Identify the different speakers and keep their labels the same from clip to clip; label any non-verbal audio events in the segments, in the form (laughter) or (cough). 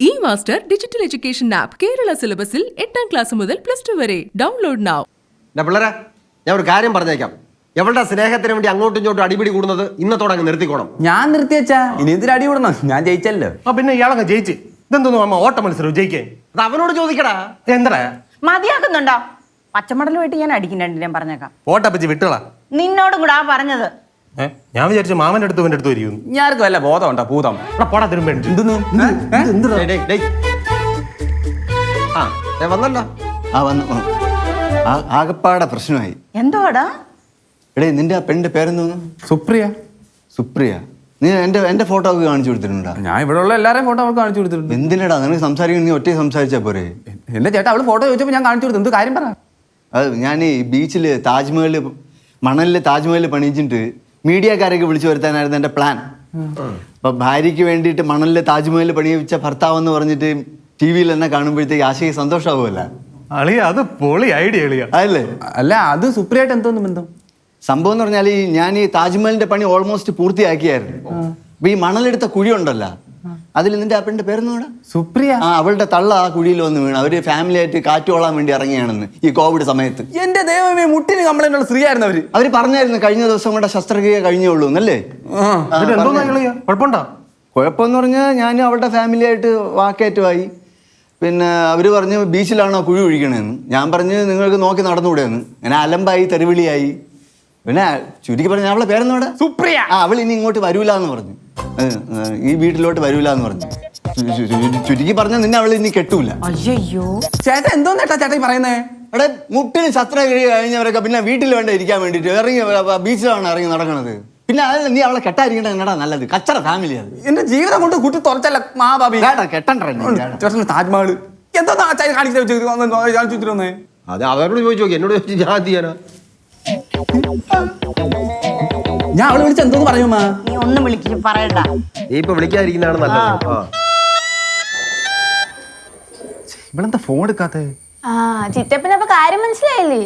Speaker 1: E master digital education app Kerala സിലബസിൽ എട്ടാം class മുതൽ പ്ലസ് ടു വരെ. ഡൗൺലോഡ് നൗ
Speaker 2: എന്റെ പിള്ളേരെ ഞാൻ ഒരു കാര്യം പറഞ്ഞേക്കാം. എവളുടെ സ്നേഹത്തിന് വേണ്ടി അങ്ങോട്ടും ഇങ്ങോട്ടും അടിപിടി കൂടുന്നത് ഇന്നത്തോടെ അങ്ങ് നിർത്തിക്കോണം.
Speaker 3: ഞാൻ നിർത്തിയച്ചാ ഇനി എന്തിനു അടി കൂടണം ഞാൻ ജയിച്ചല്ലോ.
Speaker 4: ആ പിന്നെ ഇയാളങ്ങ് ജയിച്ച്. ഇതെന്തോന്നു അമ്മ ഓട്ട മത്സരം ജയിക്കാൻ
Speaker 2: അത് അവനോട് ചോദിക്കടാ.
Speaker 4: എന്താ
Speaker 5: മതിയാക്കുന്നുണ്ടോ? പച്ചമടലുമായിട്ട് ഞാൻ അടിക്കുന്നുണ്ട് ഞാൻ പറഞ്ഞേക്കാം.
Speaker 4: ഓട്ടപ്പച്ചി വിട്ടുകളാ
Speaker 5: നിന്നോടും കൂടെ ആ പറഞ്ഞത്.
Speaker 4: ഏ? ഞാൻ വിചാരിച്ചു മാമന്റെ അടുത്ത് ഇവന്റെ അടുത്ത് വരും
Speaker 3: ഞാർക്ക് വല്ല ബോധം ഉണ്ടോ ഭൂതം.
Speaker 4: ഇവിടെ പോടാ തിരുമ്പേണ്ടി
Speaker 3: എന്തെന്ന്?
Speaker 2: ഡേയ്, ഡേയ്, ഡേയ്. ആ ദേ വന്നല്ലോ.
Speaker 6: ആ വന്നു ആ. ആ- ആകപ്പാടെ പ്രശ്നമായി.
Speaker 5: എന്തോടാ?
Speaker 6: എടേ നിന്റെ ആ പെണ്ണിന്റെ പേരെന്തോന്നു
Speaker 3: സുപ്രിയ.
Speaker 6: സുപ്രിയ. നീ എന്റെ എന്റെ ഫോട്ടോ ഒക്കെ കാണിച്ചു കൊടുത്തിട്ടുണ്ടോ?
Speaker 3: ഞാൻ ഇവിടെ ഉള്ള എല്ലാരെയും ഫോട്ടോ അവൾക്ക് കാണിച്ചു കൊടുത്തിട്ടുണ്ട്.
Speaker 6: എന്തിനടാ? നിനക്ക് സംസാരിക്കണം നീ ഒറ്റ സംസാരിച്ചാ പോരെ?
Speaker 3: എന്റെ ചേട്ടാ അവൾ ഫോട്ടോ ചോദിച്ചപ്പോ ഞാൻ കാണിച്ചു കൊടുത്തു. എന്ത് കാര്യം പറ?
Speaker 6: അത് ഞാൻ ഈ ബീച്ചിൽ താജ്മഹൽ മണലിൽ താജ്മഹൽ പണിയിച്ചിട്ട് മീഡിയക്കാരൊക്കെ വിളിച്ചു വരുത്താനായിരുന്നു എന്റെ പ്ലാൻ. അപ്പൊ ഭാര്യയ്ക്ക് വേണ്ടിയിട്ട് മണലിൽ താജ്മഹൽ പണിയിച്ച ഭർത്താവെന്ന് പറഞ്ഞിട്ട് ടി വിയിൽ തന്നെ കാണുമ്പോഴത്തേക്ക് ആശയ്ക്ക് സന്തോഷമാവുമല്ല.
Speaker 4: അളിയ അത് പൊളി ഐഡിയ
Speaker 6: അല്ലേ
Speaker 3: അല്ല അത് സുപ്രിയായിട്ട് എന്തോന്ന് ബന്ധം
Speaker 6: സംഭവം എന്ന് പറഞ്ഞാൽ ഈ ഞാൻ ഈ താജ്മഹലിന്റെ പണി ഓൾമോസ്റ്റ് പൂർത്തിയാക്കിയായിരുന്നു. അപ്പൊ ഈ മണലെടുത്ത കുഴി ഉണ്ടല്ലോ അതിൽ നിന്റെ ആ പേരൊന്നു പേരെന്നൂടെ
Speaker 3: സുപ്രിയ.
Speaker 6: ആ അവളുടെ തള്ള ആ കുഴിയിൽ വന്ന് വീണ്. അവർ ഫാമിലി ആയിട്ട് കാറ്റുകൊള്ളാൻ വേണ്ടി ഇറങ്ങിയാണെന്ന് ഈ കോവിഡ് സമയത്ത്.
Speaker 3: എന്റെ ദൈവമേ മുട്ടിന് കംപ്ലൈന്റ് ഉള്ള സ്ത്രീ ആയിരുന്നു അവർ.
Speaker 6: അവർ പറഞ്ഞായിരുന്നു കഴിഞ്ഞ ദിവസം കൂടെ ശസ്ത്രക്രിയ കഴിഞ്ഞേ അല്ലേ എന്നല്ലേ
Speaker 4: കുഴപ്പമുണ്ടോ?
Speaker 6: കുഴപ്പമെന്ന് പറഞ്ഞാൽ ഞാനും അവളുടെ ഫാമിലി ആയിട്ട് വാക്കേറ്റമായി. പിന്നെ അവർ പറഞ്ഞു ബീച്ചിലാണോ കുഴി ഒഴിക്കണേന്ന്? ഞാൻ പറഞ്ഞു നിങ്ങൾക്ക് നോക്കി നടന്നുകൂടെയെന്ന് ഞാൻ അലമ്പായി തെരുവിളിയായി. പിന്നെ ചുരുക്കി പറഞ്ഞു അവളെ പേരെന്നോടെ
Speaker 3: സുപ്രിയ.
Speaker 6: ആ അവൾ ഇനി ഇങ്ങോട്ട് വരൂല എന്ന് പറഞ്ഞു ഈ വീട്ടിലോട്ട് വരൂല എന്ന് പറഞ്ഞു ചുരുക്കി പറഞ്ഞാൽ നിന്നെ അവൾ ഇനി കെട്ടൂല.
Speaker 5: അയ്യോ
Speaker 3: ചേട്ടൻ എന്തോന്ന് ചേട്ടാ ചേട്ടാ പറയുന്നേ?
Speaker 6: അവിടെ മുട്ടിന് ശസ്ത്ര കഴിഞ്ഞവരൊക്കെ പിന്നെ വീട്ടിൽ വേണ്ട ഇരിക്കാൻ വേണ്ടിട്ട് ഇറങ്ങി ബീച്ചിലാണ് ഇറങ്ങി നടക്കണത്. പിന്നെ അത് നീ അവളെ കെട്ടായിരിക്കണ എന്നടാ നല്ലത്. കച്ചറ ഫാമിലി അത്.
Speaker 3: എന്റെ ജീവിതം കൊണ്ട് കുട്ടി തുറച്ചല്ല മാബാബി
Speaker 6: കെട്ടണ്ട
Speaker 3: താജ്മഹൽ എന്തോ കാണിച്ചു
Speaker 2: അത് അവരോട് ചോദിച്ചു നോക്കി എന്നോട് ചോദിച്ചു ഞാൻ ചെയ്യാനാ
Speaker 3: ഞാൻ അവളെ വിളിച്ച് എന്തോന്ന് പറയുമ്മാ
Speaker 5: നീ ഒന്നും വിളിക്കും പറയണ്ട.
Speaker 2: നീ ഇപ്പൊ വിളിക്കാതിരിക്കുന്നതാണ് നല്ലത്. ആ.
Speaker 3: ഇവളെന്താ ഫോൺ എടുക്കാത്ത?
Speaker 7: ആ ചിറ്റപ്പന് അപ്പൊ കാര്യം മനസ്സിലായില്ലേ?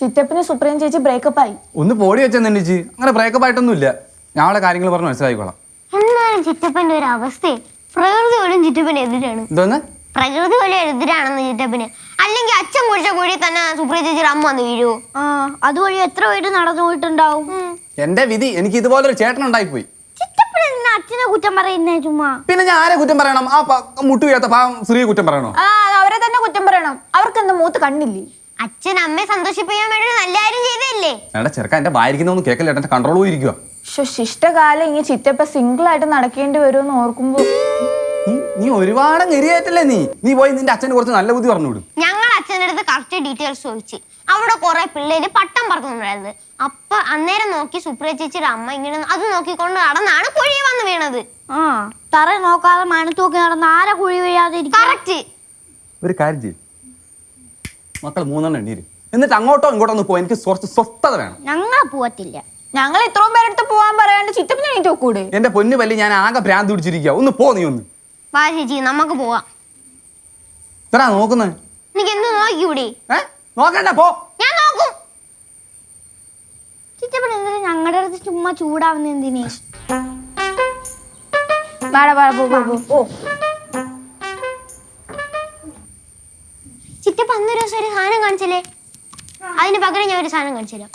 Speaker 7: ചിറ്റപ്പന് സുപ്രീം ചേച്ചി ബ്രേക്കപ്പ് ആയി.
Speaker 3: ഒന്ന് പോടി അങ്ങനെ ബ്രേക്കപ്പ് ആയിട്ടൊന്നും ഇല്ല ഞാൻ അവളെ കാര്യങ്ങൾ പറഞ്ഞ് മനസ്സിലാക്കിക്കോളാം.
Speaker 8: എന്നാലും ചിറ്റപ്പന്റെ ഒരു അവസ്ഥ പ്രകൃതി ചിറ്റപ്പൻ എതിരാണ്.
Speaker 3: എന്തോന്ന്?
Speaker 8: പ്രകൃതി പോലും എതിരാണെന്ന് ചിറ്റപ്പന് അല്ലെങ്കിൽ അച്ഛൻ കുഴിച്ച കുഴി തന്നെ സുപ്രിയ ചേച്ചി അമ്മ വന്ന് വീഴൂ
Speaker 7: ആ അതുവഴി എത്ര പേര് നടന്നു പോയിട്ടുണ്ടാവും?
Speaker 3: എന്റെ വിധി എനിക്ക് ഇതുപോലൊരു ചേട്ടൻ ഉണ്ടായിപ്പോയി.
Speaker 7: ചിറ്റപ്പൻ എന്തിനാ അച്ഛനെ കുറ്റം പറയുന്നേ ചുമ്മാ?
Speaker 3: പിന്നെ ഞാൻ ആരെ കുറ്റം പറയണം? ആ പ- മുട്ടു വീഴാത്ത പാവം സ്ത്രീ കുറ്റം പറയണോ?
Speaker 7: ആ അവരെ തന്നെ കുറ്റം പറയണം. അവർക്ക് എന്താ മൂത്ത് കണ്ണില്ലേ?
Speaker 8: അച്ഛൻ അമ്മയെ സന്തോഷിപ്പിക്കാൻ വേണ്ടി ഒരു നല്ല കാര്യം ചെയ്തല്ലേ
Speaker 3: എടാ ചെറുക്ക എന്റെ വായിരിക്കുന്നൊന്നും കേൾക്കില്ല. എന്റെ കൺട്രോൾ പോയിരിക്കുക
Speaker 7: പക്ഷെ ശിഷ്ടകാലം ഇങ്ങനെ ചിറ്റപ്പ സിംഗിൾ ആയിട്ട് നടക്കേണ്ടി വരുമെന്ന് ഓർക്കുമ്പോ.
Speaker 3: നീ ഒരുപാട് നെരിയായിട്ടല്ലേ നീ? നീ പോയി നിന്റെ അച്ഛന് കുറച്ച് നല്ല ബുദ്ധി പറഞ്ഞു വിടും.
Speaker 8: ഞങ്ങൾ അച്ഛന്റെ അടുത്ത് കറക്റ്റ് ഡീറ്റെയിൽസ് ചോദിച്ചു. അവിടെ കുറെ പിള്ളേര് പട്ടം പറക്കുന്നുണ്ടായിരുന്നു അപ്പൊ അന്നേരം നോക്കി സുപ്രിയ ചേച്ചിയുടെ അമ്മ ഇങ്ങനെ അത് നോക്കിക്കൊണ്ട് നടന്നാണ് കുഴി വന്ന് വീണത്.
Speaker 7: ആ തറ നോക്കാതെ മണത്ത് നോക്കി നടന്ന ആരെ കുഴി വീഴാതെ
Speaker 8: കറക്റ്റ്.
Speaker 3: ഒരു കാര്യം ചെയ്യും. മക്കൾ മൂന്നെണ്ണം എണ്ണീര്. എന്നിട്ട് അങ്ങോട്ടോ ഇങ്ങോട്ടോ ഒന്ന് പോ എനിക്ക് കുറച്ച് സ്വസ്ഥത വേണം.
Speaker 7: ഞങ്ങൾ പോവത്തില്ല. ഞങ്ങൾ ഇത്രയും പേരെടുത്ത് പോവാൻ പറയാണ്ട് ചുറ്റപ്പിന് എണീറ്റ് നോക്കൂടെ
Speaker 3: എന്റെ പൊന്നു പല്ലി ഞാൻ ആകെ ഭ്രാന്ത് പിടിച്ചിരിക്കുക ഒന്ന് പോ നീ ഒന്ന്.
Speaker 8: വാ ചേച്ചി നമുക്ക് പോവാം.
Speaker 3: ഇത്ര നോക്കുന്നത്
Speaker 8: എനിക്ക് എന്ത് നോക്കിക്കൂടി?
Speaker 3: ഏ? നോക്കണ്ട പോ.
Speaker 8: ഞാൻ നോക്കും.
Speaker 7: ചിറ്റപ്പൻ എന്തിനാ ഞങ്ങളുടെ അടുത്ത് ചുമ്മാ ചൂടാവുന്ന എന്തിനെ? വാടാ വാടാ പോ പോ, പോ ഓ
Speaker 8: ചിറ്റപ്പ അന്നൊരു ദിവസം ഒരു സാധനം കാണിച്ചല്ലേ? അതിന് പകരം ഞാൻ ഒരു സാധനം കാണിച്ചു തരാം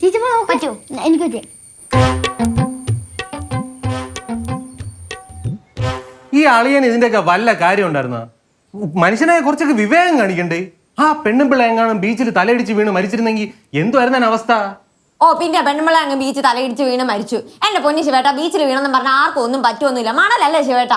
Speaker 8: ചിറ്റപ്പ പറ്റുമോ
Speaker 7: എനിക്ക് പറ്റിയ
Speaker 4: അളിയൻ ഇതിന്റെയൊക്കെ വല്ല കാര്യം ഉണ്ടായിരുന്ന? മനുഷ്യനെ കുറച്ചൊക്കെ വിവേകം കാണിക്കണ്ടേ? ആ പെണ്ണും പിള്ള എങ്ങാനും ബീച്ചിൽ തലയിടിച്ച് വീണ് മരിച്ചിരുന്നെങ്കിൽ എന്തുവായിരുന്നു അവസ്ഥ?
Speaker 9: ഓ പിന്നെ പെൺമള അങ്ങ് ബീച്ച് തലയിടിച്ച് വീണ് മരിച്ചു. എന്റെ പൊന്നി ശിവേട്ട ബീച്ചിൽ വീണെന്ന് പറഞ്ഞാൽ ആർക്കും ഒന്നും പറ്റുമൊന്നുമില്ല മണലല്ലേ ശിവേട്ട?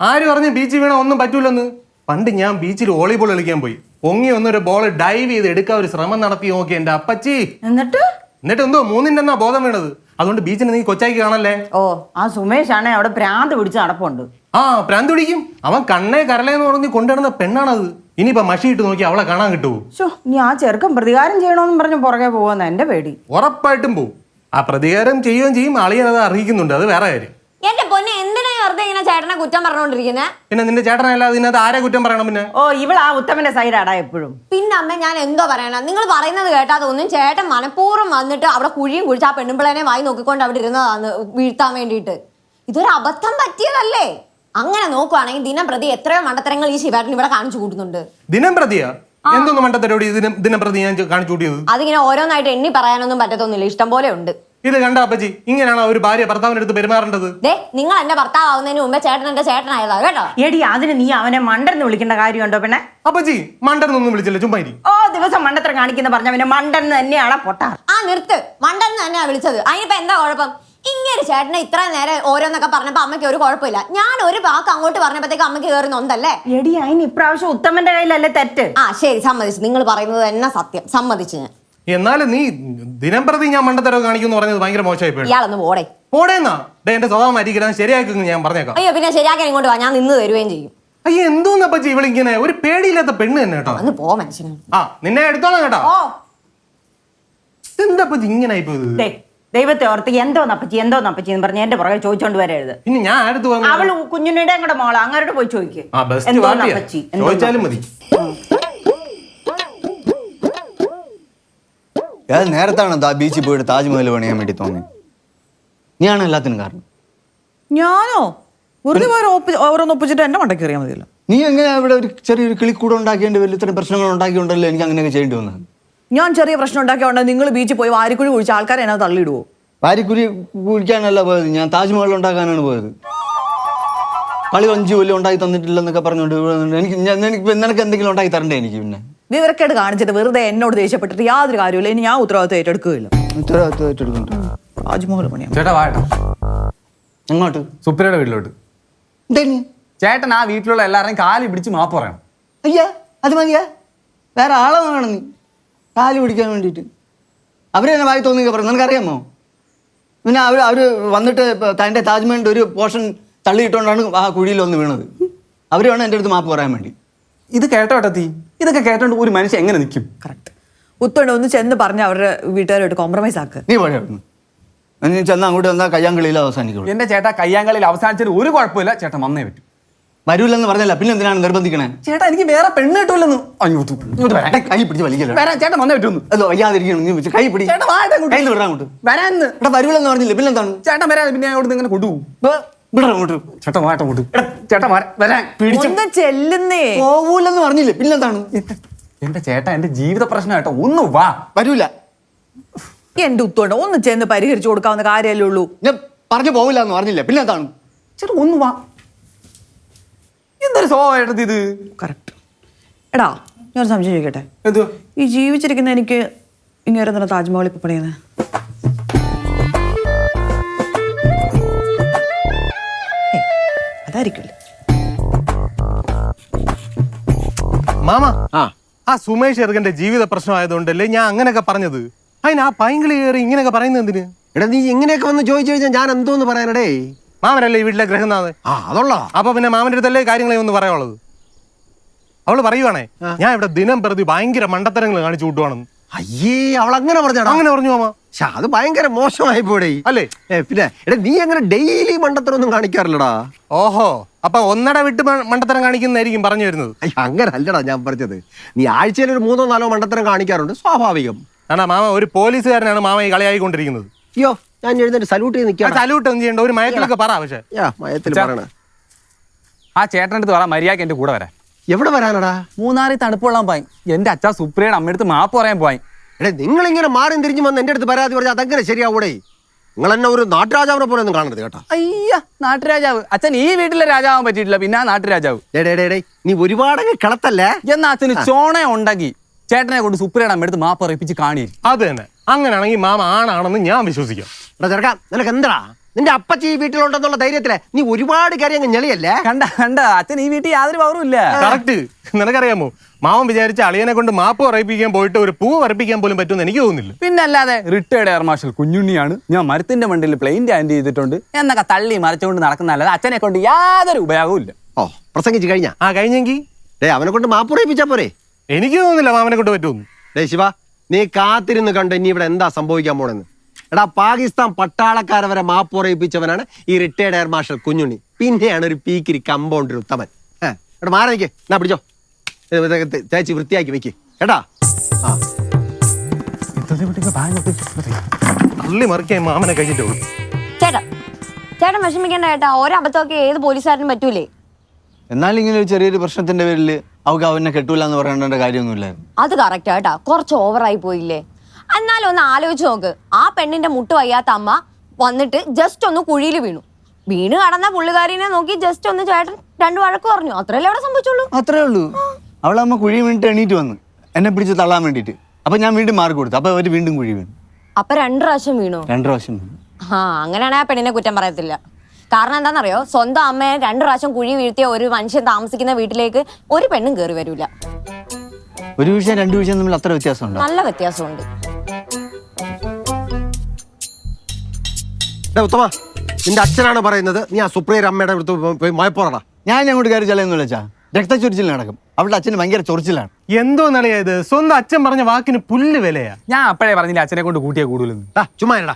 Speaker 4: ആര് പറഞ്ഞു ബീച്ചിൽ വീണ ഒന്നും പറ്റൂലെന്ന്? പണ്ട് ഞാൻ ബീച്ചിൽ വോളിബോൾ കളിക്കാൻ പോയി. പൊങ്ങി ഒന്നൊരു ബോൾ ഡൈവ് ചെയ്ത് എടുക്കാൻ ഒരു ശ്രമം നടത്തി നോക്കി എന്റെ അപ്പച്ചി.
Speaker 5: എന്നിട്ട്?
Speaker 4: എന്നിട്ട് എന്തോ മൂന്നിന്റെ എന്നാ ബോധം വീണത്? അതുകൊണ്ട് ബീച്ചിന് നീ കൊച്ചാക്കി കാണല്ലേ?
Speaker 5: ഓ ആ സുമേഷ് ആണെ അവിടെ പ്രാന്ത് പിടിച്ച് നടപ്പുണ്ട്.
Speaker 4: ആ പ്രാന്ത് പിടിക്കും? അവൻ കണ്ണേ കരളേന്ന് പറഞ്ഞ് കൊണ്ടുവരുന്ന പെണ്ണാണത്. ഇനിയിപ്പോ ഇട്ട് നോക്കി അവളെ കാണാൻ കിട്ടുമോ
Speaker 5: ഷോ നീ ആ ചെറുക്കൻ പ്രതികാരം ചെയ്യണോന്ന് പറഞ്ഞ് പുറകെ പോവാന്ന് എന്റെ പേടി.
Speaker 4: ഉറപ്പായിട്ടും പോവും. ആ പ്രതികാരം ചെയ്യുകയും ചെയ്യും അളിയൻ അത് അറിയിക്കുന്നുണ്ട്. അത് വേറെ കാര്യം
Speaker 9: എന്റെ പൊന്നെ എന്തിനാ ഈ വെറുതെ ഇങ്ങനെ ചേട്ടനെ കുറ്റം പറഞ്ഞോണ്ടിരിക്കുന്നെ?
Speaker 4: പിന്നെ നിന്റെ ചേട്ടനല്ലാതെ ഇതിനകത്ത് ആരെ കുറ്റം പറയണം പിന്നെ?
Speaker 5: ഓ ഇവളാ ആ ഉത്തമന്റെ സൈഡാടാ എപ്പോഴും.
Speaker 9: പിന്നെ അമ്മ ഞാൻ എന്തോ പറയണം? നിങ്ങൾ പറയുന്നത് കേട്ടാ തോന്നും ചേട്ടൻ മനഃപൂർവം വന്നിട്ട് അവിടെ കുഴിയും കുഴിച്ച് ആ പെണ്ണുമ്പിളനെ വായി നോക്കിക്കൊണ്ട് അവിടെ ഇരുന്നതാണ് വീഴ്ത്താൻ വേണ്ടിയിട്ട്. ഇതൊരു അബദ്ധം പറ്റിയതല്ലേ? അങ്ങനെ നോക്കുവാണെങ്കിൽ ദിനം പ്രതി എത്രയോ മണ്ടത്തരങ്ങൾ ഈ ശിവേട്ടൻ ഇവിടെ കാണിച്ചു കൂട്ടുന്നുണ്ട്.
Speaker 4: ദിനം പ്രതിയാ? എന്തൊന്നും മണ്ടത്തരോടി ദിനം ദിനം പ്രതി ഞാൻ കാണിച്ചു കൂട്ടിയത്?
Speaker 9: അതിങ്ങനെ ഓരോന്നായിട്ട് എണ്ണി പറയാനൊന്നും പറ്റത്തൊന്നുമില്ല. ഇഷ്ടം പോലെ ഉണ്ട്.
Speaker 4: ഇത് കണ്ട അപ്പജി ഇങ്ങനെയാണോ ഒരു ഭാര്യ ഭർത്താവിന്റെ അടുത്ത് പെരുമാറേണ്ടത്?
Speaker 9: ദേ നിങ്ങൾ എന്റെ ഭർത്താവുന്നതിന് മുമ്പേ ചേട്ടൻ എന്റെ ചേട്ടനായതാ കേട്ടോ?
Speaker 5: എടി അതിന് നീ അവനെ മണ്ടെന്ന് വിളിക്കേണ്ട കാര്യമുണ്ടോ പിന്നെ
Speaker 4: അപ്പജി മണ്ടനൊന്നും വിളിച്ചില്ല ചുമ്മാ ഇരി.
Speaker 5: ഓ ദിവസം മണ്ടത്ര കാണിക്കുന്ന പറഞ്ഞ പിന്നെ മണ്ടെന്ന് തന്നെയാണ് പൊട്ടാ
Speaker 9: ആ നിർത്ത്. മണ്ടെന്ന് തന്നെയാ വിളിച്ചത്. അതിനിപ്പോ എന്താ കുഴപ്പം? ഇങ്ങനെ ചേട്ടനെ ഇത്ര നേരം ഓരോന്നൊക്കെ പറഞ്ഞപ്പോ അമ്മയ്ക്ക് ഒരു കുഴപ്പമില്ല. ഞാൻ ഒരു വാക്ക് അങ്ങോട്ട് പറഞ്ഞപ്പോഴത്തേക്ക് അമ്മയ്ക്ക് കയറി നൊന്തല്ലേ?
Speaker 5: എടി അതിന് ഇപ്രാവശ്യം ഉത്തമന്റെ കയ്യിലല്ലേ തെറ്റ്?
Speaker 9: ആ ശരി സമ്മതിച്ചു. നിങ്ങൾ പറയുന്നത് തന്നെ സത്യം. സമ്മതിച്ചു ഞാൻ.
Speaker 4: എന്നാലും നീ ദിനം പ്രതി ഞാൻ മണ്ടത്തരവ് കാണിക്കുന്നു പറഞ്ഞത് ഭയങ്കര മോശമായി പോയി.
Speaker 9: ഇയാളൊന്ന് പോടെ
Speaker 4: പോടേന്നാ ഡേ എന്റെ സ്വഭാവം മാറ്റിക്കിടാൻ ശരിയാക്കുന്നു ഞാൻ പറഞ്ഞേക്കാം.
Speaker 9: അയ്യോ പിന്നെ ശരിയാക്കാൻ ഇങ്ങോട്ട് വാ. ഞാൻ നിന്ന് തരുകയും ചെയ്യും.
Speaker 4: അയ്യോ ഇവളിങ്ങനെ? ഒരു പേടിയില്ലാത്ത പെണ്ണ് തന്നെ കേട്ടോ.
Speaker 9: അന്ന് പോ മനുഷ്യന്.
Speaker 4: ആ നിന്നെ എടുത്തോളാം കേട്ടോ.
Speaker 5: ഓ
Speaker 4: എന്താ ഇങ്ങനെ ആയിപ്പോയത്
Speaker 5: ദേ ദൈവത്തെ ഓർത്ത് എന്തോ നപ്പച്ചി എന്തോ നപ്പച്ചി എന്ന് പറഞ്ഞ് എന്റെ പുറകെ ചോദിച്ചോണ്ട് വരരുത്.
Speaker 4: പിന്നെ ഞാൻ അടുത്ത് വന്നു
Speaker 5: അവൾ കുഞ്ഞുണ്ണിയുടെ കൂടെ മോൾ. അങ്ങോട്ട് പോയി ചോദിക്കും.
Speaker 4: ആ ബെസ്റ്റ്
Speaker 5: എന്തോ
Speaker 4: പാർട്ടിയാ
Speaker 5: നപ്പച്ചി എന്തോ
Speaker 4: ചോദിച്ചാലും മതി.
Speaker 6: ഏത് നേരത്താണ് ബീച്ചിൽ പോയിട്ട് താജ്മഹൽ പണിയാൻ വേണ്ടി തോന്നി നീയാണ് എല്ലാത്തിനും കാരണം.
Speaker 10: ഞാനോ? വെറുതെ വേറെ ഓരോന്ന് ഒപ്പിച്ചിട്ട് എന്റെ മണ്ടയ്ക്ക് അറിയാൻ മതിയല്ലോ.
Speaker 6: നീ എങ്ങനെ ഇവിടെ ഒരു ചെറിയൊരു കിളിക്കൂടെ ഉണ്ടാക്കിയതിന്റെ വലിയ ഇത്രയും പ്രശ്നങ്ങൾ ഉണ്ടാക്കിയുണ്ടല്ലോ എനിക്ക് അങ്ങനെയൊക്കെ ചെയ്യേണ്ടി വന്നത്?
Speaker 10: ഞാൻ ചെറിയ പ്രശ്നം ഉണ്ടാക്കിയോണ്ട് നിങ്ങൾ ബീച്ചിൽ പോയി വാരിക്കുഴി കുഴിച്ച ആൾക്കാരെ എന്നാ തള്ളിയിടുവോ?
Speaker 6: വാരിക്കുഴി കുഴിക്കാനല്ല പോയത്. ഞാൻ താജ്മഹൽ ഉണ്ടാക്കാനാണ് പോയത്. കളി അഞ്ചു കൊല്ലം ഉണ്ടാക്കി തന്നിട്ടില്ലെന്നൊക്കെ പറഞ്ഞുകൊണ്ട് എനിക്ക് നിനക്ക് എന്തെങ്കിലും ഉണ്ടാക്കി തരണ്ടേ എനിക്ക് പിന്നെ?
Speaker 10: വിവരക്കേട് കാണിച്ചിട്ട് വെറുതെ എന്നോട് ദേഷ്യപ്പെട്ടിട്ട് യാതൊരു കാര്യമില്ല ഇനി ഞാൻ ഉത്തരവാദിത്വം ഏറ്റെടുക്കുകയില്ല.
Speaker 6: ഉത്തരവാദിത്വം ഏറ്റെടുക്കുന്നുണ്ട്.
Speaker 10: താജ്മഹൽ പണിയാം.
Speaker 3: ചേട്ടാ വാട്ടോ
Speaker 6: അങ്ങോട്ട്
Speaker 3: സുപ്രിയയുടെ വീട്ടിലോട്ട്.
Speaker 6: എന്തേനി?
Speaker 3: ചേട്ടൻ ആ വീട്ടിലുള്ള എല്ലാരെയും കാലി പിടിച്ച് മാപ്പ് പറയണം.
Speaker 6: അയ്യാ അത് മതിയാ. വേറെ ആളെ വേണം നീ. കാലി പിടിക്കാൻ വേണ്ടിയിട്ട്. അവർ തന്നെ വായി തോന്നി പറഞ്ഞു നിനക്കറിയാമോ? പിന്നെ അവർ അവർ വന്നിട്ട് തന്റെ താജ്മഹലിന്റെ ഒരു പോർഷൻ തള്ളിയിട്ടുകൊണ്ടാണ് ആ കുഴിയിൽ ഒന്ന് വീണത്. അവർ വേണം എന്റെ അടുത്ത് മാപ്പ് പറയാൻ വേണ്ടി.
Speaker 3: ഇത് കേട്ടോട്ടെ തീ. ഇതൊക്കെ കേട്ടോണ്ട് ഒരു മനുഷ്യൻ എങ്ങനെ നിൽക്കും
Speaker 10: കറക്റ്റ് ഉത്തോണ്ട് ഒന്ന് ചെന്ന് പറഞ്ഞ് അവരുടെ വീട്ടുകാരുമായിട്ട് കോംപ്രമൈസ് ആക്ക്.
Speaker 6: നീ പോയായിരുന്നു നീ ചെന്ന് അങ്ങോട്ട് വന്നാൽ കയ്യാങ്കളിയിൽ അവസാനിക്കുള്ളൂ.
Speaker 3: എന്റെ ചേട്ടാ കയ്യാങ്കളിയിൽ അവസാനിച്ചിട്ട് ഒരു കുഴപ്പമില്ല. ചേട്ടൻ വന്നേ പറ്റും.
Speaker 6: വരൂലെന്ന് പറഞ്ഞല്ല. പിന്നെ എന്തിനാണ് നിർബന്ധിക്കണേ?
Speaker 3: ചേട്ടാ എനിക്ക് വേറെ പെണ്ണ് കിട്ടൂലെന്ന്. ഇങ്ങോട്ട് വരാം.
Speaker 6: കൈ പിടിച്ച് വലിക്കല്ലോ?
Speaker 3: വരാൻ ചേട്ടൻ വന്നേ പറ്റുന്നു.
Speaker 6: അതോ വയ്യാതിരിക്കണം നീ വെച്ച് കൈ പിടി.
Speaker 3: ചേട്ടാ വാട്ടെ. അങ്ങോട്ട്.
Speaker 6: കൈ എടാ വരൂലെന്ന് പറഞ്ഞില്ല? പിന്നെ എന്താണ്
Speaker 3: ചേട്ടൻ വരാൻ പിന്നെ അവിടെ ഇങ്ങനെ കൊണ്ടുപോകും.
Speaker 10: ഒന്ന് ചെല്ലുന്നേ.
Speaker 6: പോകൂലെന്ന് പറഞ്ഞില്ലേ? പിന്നെന്താണ്?
Speaker 3: എന്റെ ചേട്ടാ എന്റെ ജീവിത പ്രശ്നം കേട്ടോ. ഒന്ന് വാ.
Speaker 6: വരൂല.
Speaker 10: എന്റെ ഉത്തോണ്ട ഒന്ന് ചെന്ന് പരിഹരിച്ചു കൊടുക്കാവുന്ന കാര്യമല്ലേ ഉള്ളൂ.
Speaker 6: ഞാൻ പറഞ്ഞു പോവില്ല എന്ന് പറഞ്ഞില്ല? പിന്നെ എന്താണ്
Speaker 3: ചേട്ടാ ഒന്ന് വാ. എന്തൊരു സ്വഭാവമായിട്ടത് ഇത്?
Speaker 10: കറക്റ്റ് എടാ ഞാൻ സംശയം ചോദിക്കട്ടെ?
Speaker 3: എന്തോ
Speaker 10: ഈ ജീവിച്ചിരിക്കുന്ന എനിക്ക് ഇങ്ങനെ താജ്മഹൽ ഇപ്പൊ പണിയുന്നത്
Speaker 4: മാമ
Speaker 2: ആ.
Speaker 4: ആ സുമേഷ് ചെറുക്കന്റെ ജീവിത പ്രശ്നമായതുകൊണ്ടല്ലേ ഞാൻ അങ്ങനെയൊക്കെ പറഞ്ഞത്. അതിന് ആ പൈങ്കിളി കയറി ഇങ്ങനെയൊക്കെ പറയുന്നത് എന്തിന്?
Speaker 2: എടാ നീ ഇങ്ങനെയൊക്കെ വന്ന് ചോദിച്ചു കഴിഞ്ഞാൽ ഞാൻ എന്തോന്ന് പറയാനടേ?
Speaker 4: മാമനല്ലേ ഈ വീട്ടിലെ ഗ്രഹനാഥ്
Speaker 2: ആ അതുള്ള.
Speaker 4: അപ്പൊ പിന്നെ മാമന്റെ അടുത്തല്ലേ കാര്യങ്ങളെ ഒന്ന് പറയാനുള്ളത്? അവൾ പറയുവാണേ ഞാൻ ഇവിടെ ദിനം പ്രതി ഭയങ്കര മണ്ടത്തരങ്ങൾ കാണിച്ചു കൂട്ടുവാണെന്ന്.
Speaker 2: അയ്യേ അവൾ അങ്ങനെ പറഞ്ഞാടാ.
Speaker 4: അങ്ങനെ പറഞ്ഞു മാമ.
Speaker 2: അത് ഭയങ്കര മോശമായി പോടേ.
Speaker 4: അല്ലേ?
Speaker 2: പിന്നെ എടാ നീ അങ്ങനെ ഡെയിലി മണ്ടത്തരൊന്നും കാണിക്കാറില്ലടാ.
Speaker 4: ഓഹോ അപ്പൊ ഒന്നട വിട്ട് മ- മണ്ടത്തരം കാണിക്കുന്നതായിരിക്കും പറഞ്ഞു വരുന്നത്.
Speaker 2: അയ്യ, അങ്ങനെ അല്ലടാ ഞാൻ പറഞ്ഞത്. നീ ആഴ്ചയിൽ ഒരു മൂന്നോ നാലോ മണ്ടത്തരം കാണിക്കാറുണ്ട് സ്വാഭാവികം.
Speaker 4: ആണാ മാമ ഒരു പോലീസുകാരനാണ് മാമ ഈ കളിയായിക്കൊണ്ടിരിക്കുന്നത്.
Speaker 2: അയ്യോ ഞാൻ എഴുന്നേറ്റ് സല്യൂട്ട് ചെയ്ത്
Speaker 4: ആ
Speaker 2: നിൽക്കാം
Speaker 4: സല്യൂട്ട് ഒന്നും ചെയ്യണ്ട ഒരു മയത്തിലൊക്കെ പറ പക്ഷേ.
Speaker 2: മയത്തിൽ
Speaker 3: അച്ഛാ.
Speaker 2: പറയണ.
Speaker 3: ആ ചേട്ടന്റെ അടുത്ത് പറ മര്യാദയ്ക്ക് എന്റെ കൂടെ വരാൻ.
Speaker 2: എവിടെ വരാനടാ?
Speaker 3: മൂന്നാറിൽ തണുപ്പുള്ളാൻ പോയി. എന്റെ അച്ഛാ സുപ്രിയയുടെ അമ്മയടുത്ത് മാപ്പ് പറയാൻ പോയി.
Speaker 2: എടേ നിങ്ങൾ ഇങ്ങനെ മാറി തിരിഞ്ഞു വന്ന് എന്റെ അടുത്ത് പരാതി പറഞ്ഞാൽ അതങ്ങനെ ശരിയാവൂടെ? നിങ്ങൾ എന്നെ ഒരു നാട്ടുരാജാവിനെ പോലെ ഒന്നും കാണരുത് കേട്ടോ.
Speaker 3: അയ്യ നാട്ടുരാജാവ്. അച്ഛൻ ഈ വീട്ടിലെ രാജാവാൻ പറ്റിയിട്ടില്ല പിന്നെ ആ നാട്ടുരാജാവ്.
Speaker 2: ഡേ ഡേ, ഡേ ഡേ നീ ഒരുപാടങ്ങ് കിളത്തല്ലേ?
Speaker 3: എന്നാ അച്ഛന് ചോണ ഉണ്ടെങ്കിൽ ചേട്ടനെ കൊണ്ട് സുപ്രിയയുടെ എടുത്ത് മാപ്പ് അറിയിപ്പിച്ച് കാണിയില്ല
Speaker 4: അത് തന്നെ. അങ്ങനെയാണെങ്കിൽ മാമ ആണാണെന്ന് ഞാൻ വിശ്വസിക്കാം.
Speaker 2: എടാ ചെറുക്കാം നിനക്ക് എന്താ? നിന്റെ അപ്പച്ചി ഈ വീട്ടിലുണ്ടെന്നുള്ള ധൈര്യത്തിലെ നീ ഒരുപാട് കാര്യം ഞെളിയല്ലേ?
Speaker 3: കണ്ട കണ്ട അച്ഛൻ ഈ വീട്ടിൽ യാതൊരു പവറും ഇല്ല.
Speaker 4: കറക്റ്റ് നിനക്കറിയാമോ? മാമൻ വിചാരിച്ച അളിയനെ കൊണ്ട് മാപ്പ് പറയിപ്പിക്കാൻ പോയിട്ട് ഒരു പൂവ് പറയിപ്പിക്കാൻ പോലും പറ്റുമെന്ന് എനിക്ക് തോന്നുന്നില്ല.
Speaker 3: പിന്നെ അല്ലാതെ റിട്ടയർഡ് എയർ മാർഷൽ കുഞ്ഞുണ്ണിയാണ്. ഞാൻ മരത്തിന്റെ മണ്ടിൽ പ്ലെയിൻ ലാൻഡ് ചെയ്തിട്ടുണ്ട്. എന്നൊക്കെ തള്ളി മറിച്ചുകൊണ്ട് നടക്കുന്ന അല്ലാതെ അച്ഛനെ കൊണ്ട് യാതൊരു ഉപയോഗവും ഇല്ല.
Speaker 2: ഓ പ്രസംഗിച്ച് കഴിഞ്ഞ?
Speaker 4: ആ കഴിഞ്ഞെങ്കിൽ
Speaker 2: ഡേ അവനെ കൊണ്ട് മാപ്പ് പറയിപ്പിച്ചാ പോരെ?
Speaker 4: എനിക്ക് തോന്നുന്നില്ല മാമനെ കൊണ്ട് പറ്റുമെന്ന്.
Speaker 2: ഡേ ശിവ നീ കാത്തിരുന്ന് കണ്ട് ഇനി ഇവിടെ എന്താ സംഭവിക്കാൻ പോണെന്ന്. എടാ പാകിസ്ഥാൻ പട്ടാളക്കാരെ വരെ മാപ്പ് പറയിപ്പിച്ചവനാണ് ഈ റിട്ടയർഡ് എയർ മാർഷൽ കുഞ്ഞുണ്ണി. പിന്നെയാണ് ഒരു പീക്കിരി കമ്പൗണ്ടർ ഉത്തമൻ. എടാ മാറി നിൽക്കേ എന്നാ പിടിച്ചോ. തേച്ച് വൃത്തിയാക്കി വെക്ക്. കേട്ടാ? ആ.
Speaker 4: തള്ളി മറിക്കാൻ മാമനെ കഴിഞ്ഞിട്ടുള്ളൂ
Speaker 9: ചേട്ടാ ചേട്ടൻ വിഷമിക്കേണ്ട ചേട്ടാ ഓരോ അബദ്ധമൊക്കെ ഏത് പോലീസുകാരനും പറ്റൂലേ?
Speaker 6: എന്നാലും ഇങ്ങനെ ഒരു ചെറിയൊരു പ്രശ്നത്തിന്റെ പേരിൽ അവനെ കെട്ടൂല എന്ന് പറയേണ്ട കാര്യമൊന്നുമില്ലായിരുന്നു
Speaker 9: അത് കറക്റ്റ് കേട്ടാ കുറച്ച് ഓവറായി പോയില്ലേ? എന്നാലും ഒന്ന് ആലോചിച്ച് നോക്ക് ആ പെണ്ണിന്റെ മുട്ട് വയ്യാത്ത അമ്മ വന്നിട്ട് ജസ്റ്റ് ഒന്ന് കുഴിയിൽ വീണു. വീണ് കടന്ന പുള്ളിക്കാരിനെ നോക്കി ജസ്റ്റ് ഒന്ന് ചേട്ടൻ രണ്ടു വഴക്ക് പറഞ്ഞു. അത്രയല്ലേ അവിടെ സംഭവിച്ചുള്ളൂ?
Speaker 6: അത്രേ ഉള്ളൂ. അവളെ അമ്മ കുഴി വീണിട്ട് എണീറ്റ് വന്ന് എന്നെ പിടിച്ച് തള്ളാൻ വേണ്ടിയിട്ട് അപ്പൊ ഞാൻ വീണ്ടും മാർക്ക് കൊടുത്തു അപ്പൊ അവർ വീണ്ടും കുഴി വീണു
Speaker 9: അപ്പൊ രണ്ടു പ്രാവശ്യം വീണു
Speaker 6: രണ്ടു പ്രാവശ്യം വീണു
Speaker 9: ആ അങ്ങനെയാണെങ്കിൽ ആ പെണ്ണിനെ കുറ്റം പറയത്തില്ല കാരണം എന്താണെന്നറിയോ സ്വന്തം അമ്മയെ രണ്ടു പ്രാവശ്യം കുഴി വീഴ്ത്തിയ ഒരു മനുഷ്യൻ താമസിക്കുന്ന വീട്ടിലേക്ക് ഒരു പെണ്ണും കയറി വരൂല
Speaker 6: ഒരു വിഷയം രണ്ടു വിഷയം തമ്മിൽ അത്ര വ്യത്യാസമുണ്ട് ഉണ്ടോ
Speaker 9: നല്ല വ്യത്യാസമുണ്ട്
Speaker 2: ഡേ ഉത്തമ നിന്റെ അച്ഛനാണ് പറയുന്നത് നീ ആ സുപ്രിയ അമ്മയുടെ അടുത്ത് പോയി മയപ്പോറടാ
Speaker 6: ഞാൻ അങ്ങോട്ട് കയറി ചെല്ലുന്നില്ല വെച്ചാ രക്തച്ചൊരിച്ചിൽ നടക്കും അവളുടെ അച്ഛന് ഭയങ്കര ചൊറിച്ചിലാണ്.
Speaker 4: എന്തോ നളിയാ ഇത്? സ്വന്തം അച്ഛൻ പറഞ്ഞ വാക്കിന് പുല്ല് വിലയാ.
Speaker 3: ഞാൻ അപ്പഴേ പറഞ്ഞില്ല അച്ഛനെ കൊണ്ട് കൂട്ടിയാ കൂടുതലെന്ന്?
Speaker 2: ഡാ ചുമ്മാ ഇരടാ.